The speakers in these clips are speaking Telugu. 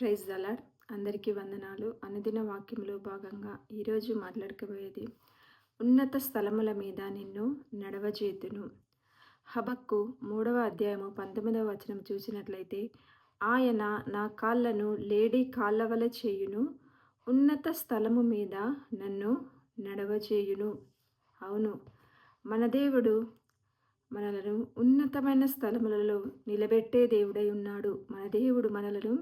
ప్రైజ్ దలాడ్ అందరికీ వందనాలు. అనుదిన వాక్యంలో భాగంగా ఈరోజు మాట్లాడకపోయేది ఉన్నత స్థలముల మీద నిన్ను నడవజేతును. హబక్కు మూడవ అధ్యాయము పంతొమ్మిదవ వచనం చూసినట్లయితే ఆయన నా కాళ్ళను లేడీ కాళ్ళవల చేయును ఉన్నత స్థలము మీద నన్ను నడవచేయును అవును మన దేవుడు మనలను ఉన్నతమైన స్థలములలో నిలబెట్టే దేవుడై ఉన్నాడు. మన దేవుడు మనలను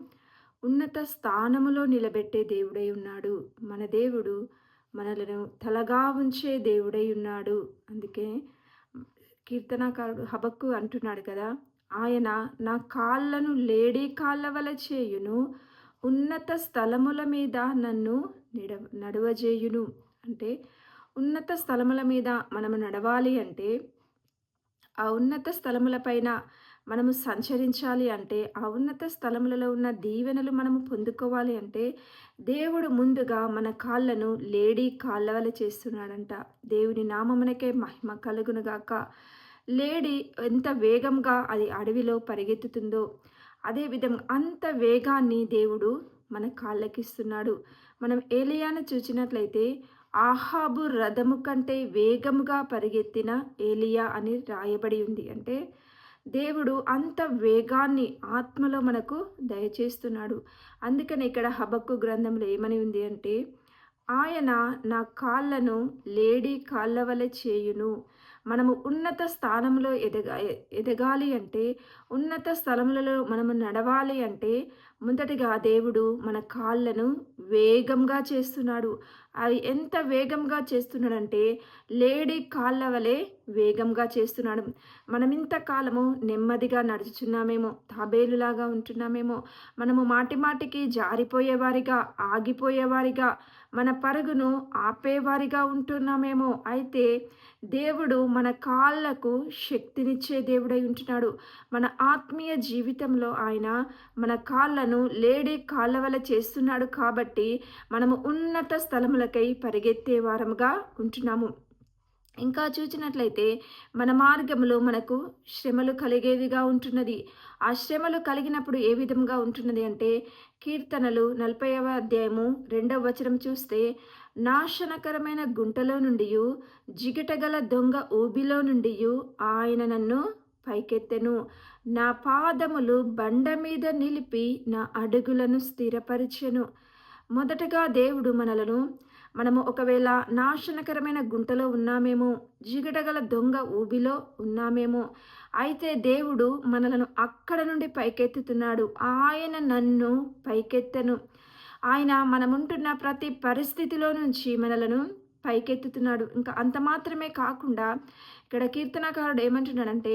ఉన్నత స్థానములో నిలబెట్టే దేవుడై ఉన్నాడు. మన దేవుడు మనలను తలగా ఉంచే దేవుడై ఉన్నాడు. అందుకే కీర్తనాకారుడు హబక్కు అంటున్నాడు కదా ఆయన నా కాళ్ళను లేడీ కాళ్ళ వల చేయును ఉన్నత స్థలముల మీద నన్ను నిడ నడవజేయును. అంటే ఉన్నత స్థలముల మీద మనము నడవాలి అంటే ఆ ఉన్నత స్థలములపైన మనము సంచరించాలి అంటే ఆ ఉన్నత స్థలములలో ఉన్న దీవెనలు మనము పొందుకోవాలి అంటే దేవుడు ముందుగా మన కాళ్ళను లేడీ కాళ్ళవల చేస్తున్నాడంట. దేవుని నామమునకే మహిమ కలుగునుగాక లేడీ ఎంత వేగంగా అది అడవిలో పరిగెత్తుతుందో అదేవిధంగా అంత వేగాన్ని దేవుడు మన కాళ్ళకిస్తున్నాడు. మనం ఏలియాను చూసినట్లయితే ఆహాబు రథము కంటే వేగముగా పరిగెత్తిన ఏలియా అని రాయబడి ఉంది. అంటే దేవుడు అంత వేగాన్ని ఆత్మలో మనకు దయచేస్తున్నాడు. అందుకని ఇక్కడ హబక్కు గ్రంథంలో ఏమని ఉంది అంటే ఆయన నా కాళ్ళను లేడీ కాళ్ళ వలె చేయును. మనము ఉన్నత స్థానంలో ఎదగా ఎదగాలి అంటే ఉన్నత స్థలములలో మనము నడవాలి అంటే మొదటిగా దేవుడు మన కాళ్ళను వేగంగా చేస్తున్నాడు. అవి ఎంత వేగంగా చేస్తున్నాడంటే లేడీ కాళ్ళ వలె వేగంగా చేస్తున్నాడు. మనం ఇంతకాలము నెమ్మదిగా నడుచుచున్నామేమో తాబేలులాగా ఉంటున్నామేమో. మనము మాటి మాటికి జారిపోయేవారిగా ఆగిపోయేవారిగా మన పరుగును ఆపేవారిగా ఉంటున్నామేమో. అయితే దేవుడు మన కాళ్ళకు శక్తినిచ్చే దేవుడై ఉంటున్నాడు. మన ఆత్మీయ జీవితంలో ఆయన మన కాళ్ళను లేడీ కాలవల చేస్తున్నాడు కాబట్టి మనము ఉన్నత స్థలములకై పరిగెత్తే వారముగా ఉంటున్నాము. ఇంకా చూసినట్లయితే మన మార్గంలో మనకు శ్రమలు కలిగేవిగా ఉంటున్నది. ఆ శ్రమలు కలిగినప్పుడు ఏ విధంగా ఉంటున్నది అంటే కీర్తనలు నలభైవ అధ్యాయము రెండవ వచనం చూస్తే నాశనకరమైన గుంటలో నుండి జిగటగల దొంగ ఊబిలో నుండి ఆయన నన్ను పైకెత్తెను. నా పాదములు బండ మీద నిలిపి నా అడుగులను స్థిరపరిచెను. మొదటగా దేవుడు మనలను మనము ఒకవేళ నాశనకరమైన గుంటలో ఉన్నామేమో జిగటగల దొంగ ఊబిలో ఉన్నామేమో అయితే దేవుడు మనలను అక్కడ నుండి పైకెత్తుతున్నాడు. ఆయన నన్ను పైకెత్తను. ఆయన మనముంటున్న ప్రతి పరిస్థితిలో నుంచి మనలను పైకెత్తుతున్నాడు. ఇంకా అంత మాత్రమే కాకుండా ఇక్కడ కీర్తనకారుడు ఏమంటున్నాడంటే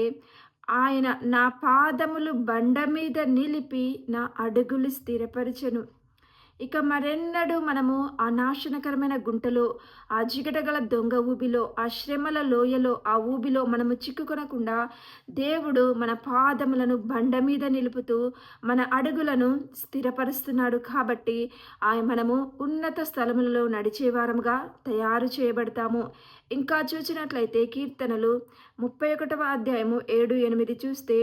ఆయన నా పాదములు బండ మీద నిలిపి నా అడుగులు స్థిరపరచను. ఇక మరెన్నడూ మనము ఆ నాశనకరమైన గుంటలో ఆ జిగటగల దొంగ ఊబిలో ఆ శ్రమల లోయలో ఆ ఊబిలో మనము చిక్కుకొనకుండా దేవుడు మన పాదములను బండ మీద నిలుపుతూ మన అడుగులను స్థిరపరుస్తున్నాడు కాబట్టి ఆ మనము ఉన్నత స్థలములలో నడిచేవారముగా తయారు చేయబడతాము. ఇంకా చూసినట్లయితే కీర్తనలు ముప్పై ఒకటవ అధ్యాయము ఏడు ఎనిమిది చూస్తే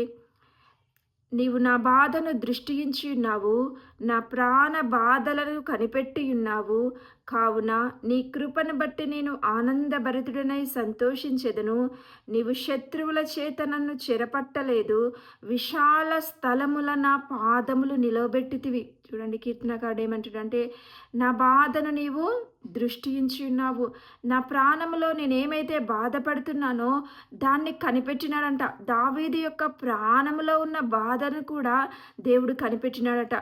నీవు నా బాధను దృష్టించి ఉన్నావు నా ప్రాణ బాధలను కనిపెట్టి ఉన్నావు. కావున నీ కృపను బట్టి నేను ఆనందభరితుడనై సంతోషించెదను. నీవు శత్రువుల చేత నన్ను చెరపట్టలేదు విశాల స్థలముల నా పాదములు నిలవబెట్టితివి. చూడండి కీర్తనకారుడు ఏమంటాడంటే నా బాధను నీవు దృష్టించి ఉన్నావు నా ప్రాణంలో నేనేమైతే బాధపడుతున్నానో దాన్ని కనిపెట్టినాడంట. దావీది యొక్క ప్రాణంలో ఉన్న బాధను కూడా దేవుడు కనిపెట్టినాడట.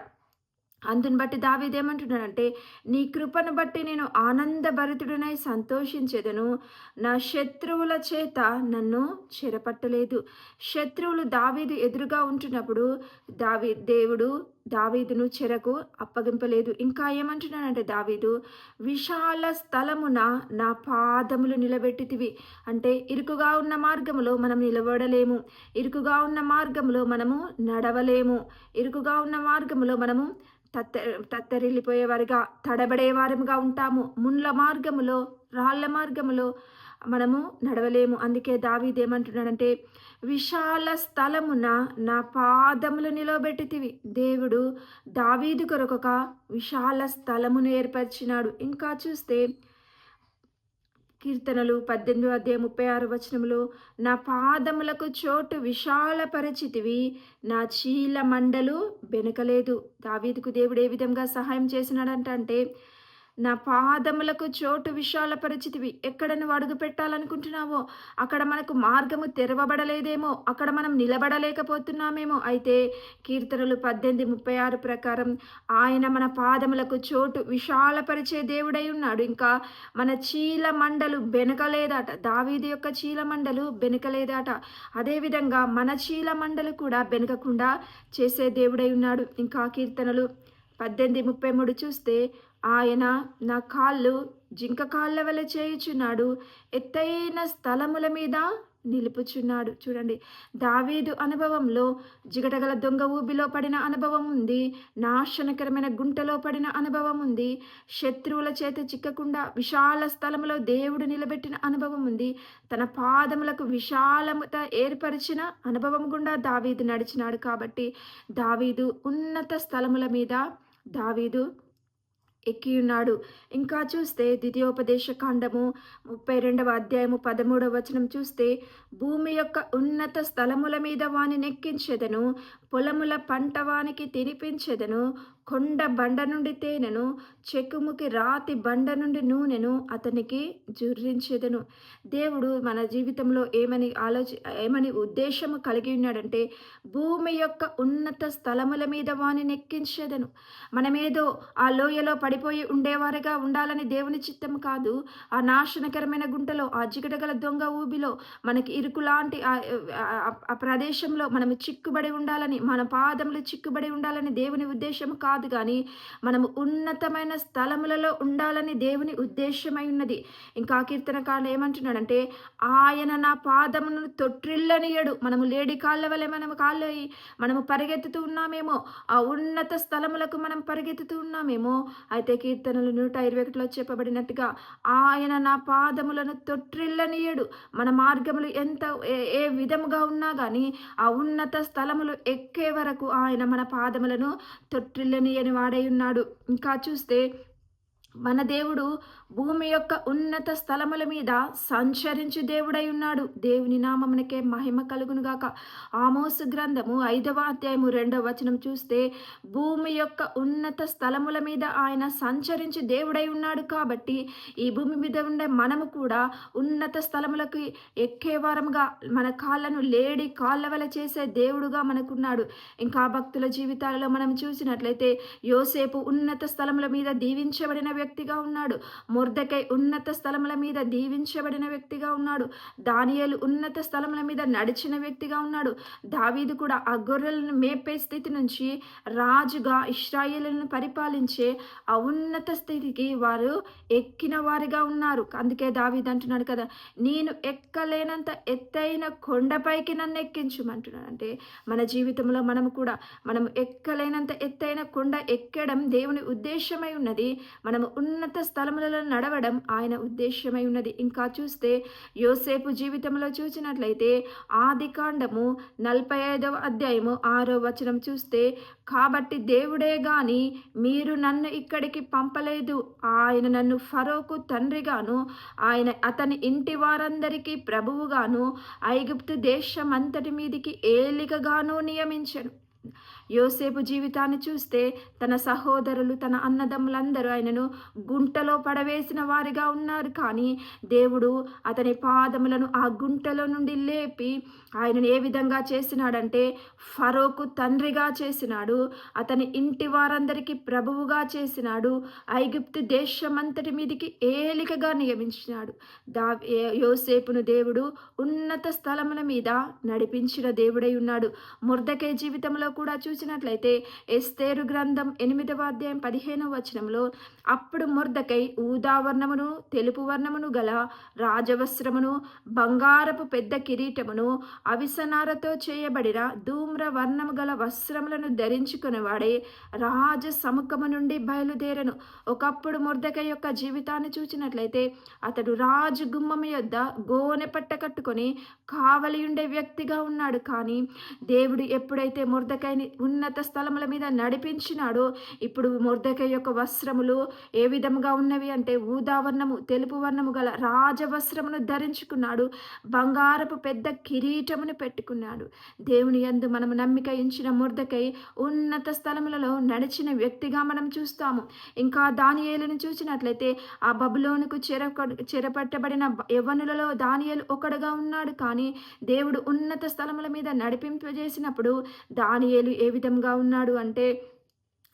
అందుని బట్టి దావిదేమంటున్నాడంటే నీ కృపను బట్టి నేను ఆనందభరితుడనై సంతోషించేదను. నా శత్రువుల చేత నన్ను చెరపట్టలేదు. శత్రువులు దావీదు ఎదురుగా ఉంటున్నప్పుడు దావి దేవుడు దావీదును చెరకు అప్పగింపలేదు. ఇంకా ఏమంటున్నానంటే దావీదు విశాల స్థలమున నా పాదములు నిలబెట్టితివి. అంటే ఇరుకుగా ఉన్న మార్గములో మనం నిలబడలేము. ఇరుకుగా ఉన్న మార్గంలో మనము నడవలేము. ఇరుకుగా ఉన్న మార్గంలో మనము తత్త తత్తరిల్లిపోయేవారుగా తడబడేవారముగా ఉంటాము. ముండ్ల మార్గములో రాళ్ళ మార్గములో మనము నడవలేము. అందుకే దావీదేమంటున్నాడంటే విశాల స్థలమున నా పాదములు నిలబెట్టితివి. దేవుడు దావీదు కొరకొక విశాల స్థలమును ఏర్పరిచినాడు. ఇంకా చూస్తే కీర్తనలు పద్దెనిమిది అధ్యాయ ముప్పై ఆరు వచనములు నా పాదములకు చోటు విశాలపరచితివి నా చీల మండలు బెనకలేదు దావీదుకు దేవుడు ఏ విధంగా సహాయం చేసినాడంటే అంటే నా పాదములకు చోటు విశాలపరిచితివి ఎక్కడ నువ్వు అడుగు పెట్టాలనుకుంటున్నావో అక్కడ మనకు మార్గము తెరవబడలేదేమో అక్కడ మనం నిలబడలేకపోతున్నామేమో. అయితే కీర్తనలు పద్దెనిమిది ముప్పై ఆరు ప్రకారం ఆయన మన పాదములకు చోటు విశాలపరిచే దేవుడై ఉన్నాడు. ఇంకా మన చీల మండలు బెనకలేదట. దావీది యొక్క చీల మండలు బెనకలేదట. అదేవిధంగా మన చీల మండలు కూడా బెనకకుండా చేసే దేవుడై ఉన్నాడు. ఇంకా కీర్తనలు పద్దెనిమిది ముప్పై మూడు చూస్తే ఆయన నా కాళ్ళు జింక కాళ్ళ వల్ల చేయుచున్నాడు. ఎత్తైన స్థలముల మీద నిలుపుచున్నాడు. చూడండి దావీదు అనుభవంలో జిగటగల దొంగ ఊబిలో పడిన అనుభవం ఉంది. నాశనకరమైన గుంటలో పడిన అనుభవం ఉంది. శత్రువుల చేత చిక్కకుండా విశాల స్థలములో దేవుడు నిలబెట్టిన అనుభవం ఉంది. తన పాదములకు విశాలముత ఏర్పరిచిన అనుభవం గుండా దావీదు నడిచినాడు కాబట్టి దావీదు ఉన్నత స్థలముల మీద దావీదు ఎక్కి ఉన్నాడు ఇంకా చూస్తే ద్వితీయోపదేశ కాండము ముప్పై రెండవ అధ్యాయము పదమూడవ వచనం చూస్తే భూమి యొక్క ఉన్నత స్థలముల మీద వాని నెక్కించెదను పొలముల పంట వానికి తినిపించెదను కొండ బండ నుండి తేనెను చెక్కుముకి రాతి బండ నుండి నూనెను అతనికి జుర్రించేదను. దేవుడు మన జీవితంలో ఏమని ఆలోచి ఏమని ఉద్దేశము కలిగి ఉన్నాడంటే భూమి యొక్క ఉన్నత స్థలముల మీద వాని నెక్కించేదను. మనమేదో ఆ లోయలో పడిపోయి ఉండేవారుగా ఉండాలని దేవుని చిత్తం కాదు. ఆ నాశనకరమైన గుంటలో ఆ జిగటగల దొంగ ఊబిలో మనకి ఇరుకులాంటి ఆ ప్రదేశంలో మనము చిక్కుబడి ఉండాలని మన పాదములు చిక్కుబడి ఉండాలని దేవుని ఉద్దేశం కాదు. కానీ మనము ఉన్నతమైన స్థలములలో ఉండాలని దేవుని ఉద్దేశమై ఉన్నది. ఇంకా కీర్తన ఏమంటున్నాడంటే ఆయన నా పాదమును తొట్టిల్లనియడు మనము లేడి కాళ్ళ వల్ల మనము కాళ్ళు మనము పరిగెత్తుతూ ఉన్నామేమో. ఆ ఉన్నత స్థలములకు మనం పరిగెత్తుతూ ఉన్నామేమో. అయితే కీర్తనలు నూట ఇరవై ఒకటిలో చెప్పబడినట్టుగా ఆయన నా పాదములను తొట్టిల్లనియడు మన మార్గములు ఎంత ఏ విధముగా ఉన్నా కానీ ఆ ఉన్నత స్థలములు ఎక్కే వరకు ఆయన మన పాదములను తొట్టిల్ల వాడై ఉన్నాడు. ఇంకా చూస్తే మన దేవుడు భూమి యొక్క ఉన్నత స్థలముల మీద సంచరించి దేవుడై ఉన్నాడు. దేవుని నామమునకే మహిమ కలుగునుగాక ఆమోసు గ్రంథము ఐదవ అధ్యాయము రెండవ వచనం చూస్తే భూమి యొక్క ఉన్నత స్థలముల మీద ఆయన సంచరించి దేవుడై ఉన్నాడు కాబట్టి ఈ భూమి మీద ఉండే మనము కూడా ఉన్నత స్థలములకు ఎక్కే వారముగా మన కాళ్ళను లేడి కాళ్ళ చేసే దేవుడుగా మనకున్నాడు. ఇంకా భక్తుల జీవితాలలో మనం చూసినట్లయితే యోసేపు ఉన్నత స్థలముల మీద దీవించబడిన వ్యక్తిగా ఉన్నాడు. ముర్దకై ఉన్నత స్థలముల మీద దీవించబడిన వ్యక్తిగా ఉన్నాడు. దానియలు ఉన్నత స్థలముల మీద నడిచిన వ్యక్తిగా ఉన్నాడు. దావీదు కూడా ఆ గొర్రెలను మేపే స్థితి నుంచి రాజుగా ఇస్రాయేలులను పరిపాలించే ఆ ఉన్నత స్థితికి వారు ఎక్కిన వారిగా ఉన్నారు. అందుకే దావీద్ అంటున్నాడు కదా నేను ఎక్కలేనంత ఎత్తైన కొండపైకి నన్ను ఎక్కించమంటున్నాడు. అంటే మన జీవితంలో మనం కూడా మనం ఎక్కలేనంత ఎత్తైన కొండ ఎక్కడం దేవుని ఉద్దేశమై ఉన్నది. మనం ఉన్నత స్థలములలో నడవడం ఆయన ఉద్దేశ్యమై ఉన్నది. ఇంకా చూస్తే యోసేపు జీవితంలో చూసినట్లయితే ఆది కాండము నలభై ఐదవ అధ్యాయము ఆరో వచనం చూస్తే కాబట్టి దేవుడే గాని మీరు నన్ను ఇక్కడికి పంపలేదు. ఆయన నన్ను ఫరోకు తండ్రిగాను ఆయన అతని ఇంటి వారందరికీ ప్రభువుగాను ఐగుప్తు దేశం అంతటి మీదికి ఏలికగాను నియమించను. యోసేపు జీవితాన్ని చూస్తే తన సహోదరులు తన అన్నదమ్ములందరూ ఆయనను గుంటలో పడవేసిన వారిగా ఉన్నారు. కానీ దేవుడు అతని పాదములను ఆ గుంటలో నుండి లేపి ఆయనను ఏ విధంగా చేసినాడంటే ఫరోకు తండ్రిగా చేసినాడు. అతని ఇంటి వారందరికీ ప్రభువుగా చేసినాడు. ఐగుప్తు దేశమంతటి మీదికి ఏలికగా నియమించినాడు. దా యోసేపును దేవుడు ఉన్నత స్థలముల మీద నడిపించిన దేవుడై ఉన్నాడు. ముర్దకే జీవితంలో కూడా చూసి చూసినట్లయితే ఎస్తేరు గ్రంథం ఎనిమిదవ అధ్యాయం పదిహేనవ వచనంలో అప్పుడు మొర్దకై ఊదావర్ణమును తెలుపు వర్ణమును గల రాజవస్త్రమును బంగారపు పెద్ద కిరీటమును అవిసనారతో చేయబడిన ధూమ్ర వర్ణము గల వస్త్రములను ధరించుకునేవాడే రాజ సముఖము నుండి బయలుదేరను. ఒకప్పుడు మొర్దక యొక్క జీవితాన్ని చూచినట్లయితే అతడు రాజు గుమ్మం యొద్ద గోనె పట్ట కట్టుకొని కావలి ఉండే వ్యక్తిగా ఉన్నాడు. కానీ దేవుడు ఎప్పుడైతే ముర్దకైని ఉన్నత స్థలముల మీద నడిపించినాడో. ఇప్పుడు ముర్దకై యొక్క వస్త్రములు ఏ విధముగా ఉన్నవి అంటే ఊదావర్ణము తెలుపు వర్ణము గల రాజవస్త్రమును ధరించుకున్నాడు. బంగారపు పెద్ద కిరీటమును పెట్టుకున్నాడు. దేవుని యందు మనము నమ్మిక ఇచ్చిన ముర్దకై ఉన్నత స్థలములలో నడిచిన వ్యక్తిగా మనం చూస్తాము. ఇంకా దానియేలను చూసినట్లయితే ఆ బబులోనుకు చెర చెరపట్టబడిన యవనులలో దానియేలు ఒకడుగా ఉన్నాడు. కానీ దేవుడు ఉన్నత స్థలముల మీద నడిపింపజేసినప్పుడు దానియేలు ఏ విధంగా ఉన్నాడు. అంటే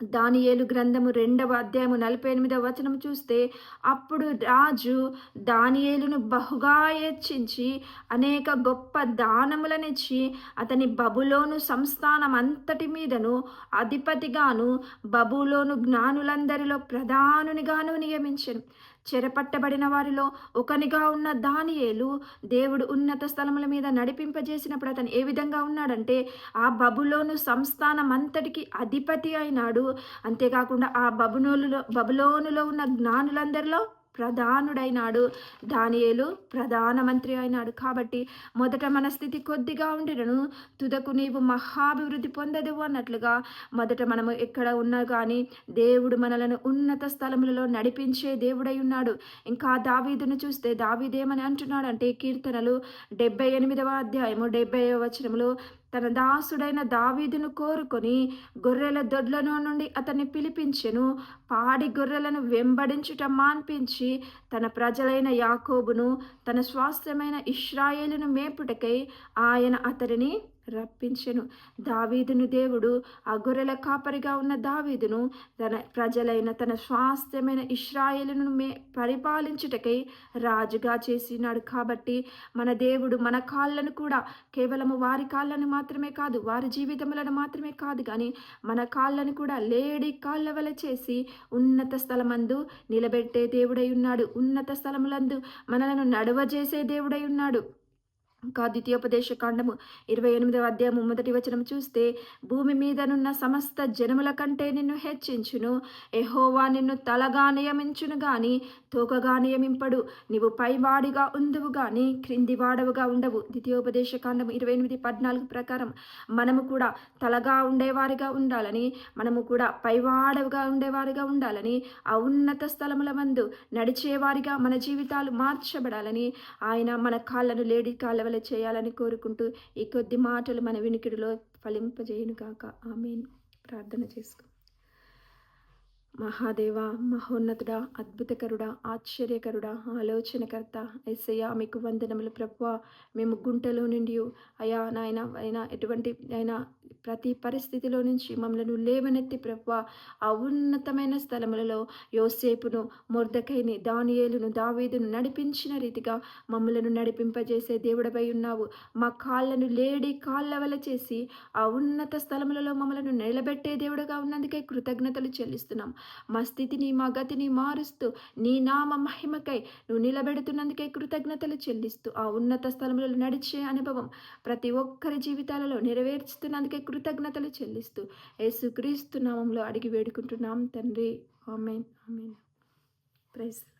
దానియేలు గ్రంథము రెండవ అధ్యాయము నలభై ఎనిమిదవ వచనం చూస్తే అప్పుడు రాజు దానియేలును బహుగా హెచ్చించి అనేక గొప్ప దానములనిచ్చి అతని బబులోను సంస్థానం అంతటి మీదను అధిపతిగాను బబులోను జ్ఞానులందరిలో ప్రధానునిగాను నియమించను. చెరపట్టబడిన వారిలో ఒకనిగా ఉన్న దానియేలు దేవుడు ఉన్నత స్థలముల మీద నడిపింపజేసినప్పుడు అతను ఏ విధంగా ఉన్నాడంటే ఆ బబులోను సంస్థానం అంతటికి అధిపతి అయినాడు. అంతేకాకుండా ఆ బబునోలులో బబులోనులో ఉన్న జ్ఞానులందరిలో ప్రధానుడైనాడు. దానియేలు ప్రధానమంత్రి అయినాడు. కాబట్టి మొదట మన స్థితి కొద్దిగా ఉండినను. తుదకు నీవు మహాభివృద్ధి పొందదు అన్నట్లుగా మొదట మనము ఎక్కడ ఉన్నా కానీ దేవుడు మనలను ఉన్నత స్థలములలో నడిపించే దేవుడై ఉన్నాడు. ఇంకా దావీదును చూస్తే దావీదేమని అంటున్నాడంటే కీర్తనలు డెబ్బై ఎనిమిదవ అధ్యాయము డెబ్బై వచనములు తన దాసుడైన దావీదును కోరుకొని గొర్రెల దొడ్లను నుండి అతన్ని పిలిపించెను. పాడి గొర్రెలను వెంబడించుట మాన్పించి తన ప్రజలైన యాకోబును తన స్వాస్థ్యమైన ఇష్రాయేలును మేపుటకై ఆయన అతడిని రప్పించెను. దావీదును దేవుడు ఆ గొర్రెల కాపరిగా ఉన్న దావీదును తన ప్రజలైన తన స్వాస్థ్యమైన ఇష్రాయేలును మే పరిపాలించుటకై రాజుగా చేసినాడు. కాబట్టి మన దేవుడు మన కాళ్ళను కూడా కేవలము వారి కాళ్ళను మాత్రమే కాదు వారి జీవితములను మాత్రమే కాదు కానీ మన కాళ్ళను కూడా లేడి కాళ్ళ వల చేసి ఉన్నత స్థలమందు నిలబెట్టే దేవుడై ఉన్నాడు. ఉన్నత స్థలములందు మనలను నడవజేసే దేవుడై ఉన్నాడు. ఇంకా ద్వితీయోపదేశ కాండము ఇరవై ఎనిమిదవ అధ్యాయము మొదటి వచనం చూస్తే భూమి మీదనున్న సమస్త జనముల కంటే నిన్ను హెచ్చించును. ఎహోవా నిన్ను తలగా నియమించును గాని తోకగా నియమింపడు. నీవు పైవాడిగా ఉందువు గాని క్రింది వాడవుగా ఉండవు. ద్వితీయోపదేశ కాండము ఇరవై ఎనిమిది పద్నాలుగు ప్రకారం మనము కూడా తలగా ఉండేవారిగా ఉండాలని మనము కూడా పైవాడవుగా ఉండేవారిగా ఉండాలని ఆ ఉన్నత స్థలముల మందు నడిచేవారిగా మన జీవితాలు మార్చబడాలని ఆయన మన కాళ్ళను లేడి కాళ్ళ వల్ల చేయాలని కోరుకుంటూ ఈ కొద్ది మాటలు మన వినికిడిలో ఫలింపజేయును కాక ఆమెను. ప్రార్థన చేసుకో మహాదేవ మహోన్నతుడా అద్భుతకరుడా ఆశ్చర్యకరుడా ఆలోచనకర్త ఎస్సయ్యా మీకు వందనములు ప్రభు మేము గుంటలో నుండి అయా నాయన అయినా ఎటువంటి అయినా ప్రతి పరిస్థితిలో నుంచి మమ్మలను లేవనెత్తి ప్రభు ఆ ఉన్నతమైన స్థలములలో యోసేపును మొర్దకైని దానియేలును దావీదును నడిపించిన రీతిగా మమ్మలను నడిపింపజేసే దేవుడపై ఉన్నావు. మా కాళ్ళను లేడి కాళ్ళ వల చేసి ఆ ఉన్నత స్థలములలో మమ్మలను నిలబెట్టే దేవుడుగా ఉన్నందుకే కృతజ్ఞతలు చెల్లిస్తున్నాం. మా స్థితిని మా గతిని మారుస్తూ నీ నామ మహిమకై నువ్వు నిలబెడుతున్నందుకే కృతజ్ఞతలు చెల్లిస్తూ ఆ ఉన్నత స్థలములలో నడిచే అనుభవం ప్రతి ఒక్కరి జీవితాలలో నెరవేర్చుతున్నందుకే కృతజ్ఞతలు చెల్లిస్తూ యేసుక్రీస్తు నామంలో అడిగి వేడుకుంటున్నాం తండ్రి. ఆమెన్. ఆమెన్. ప్రైజ్.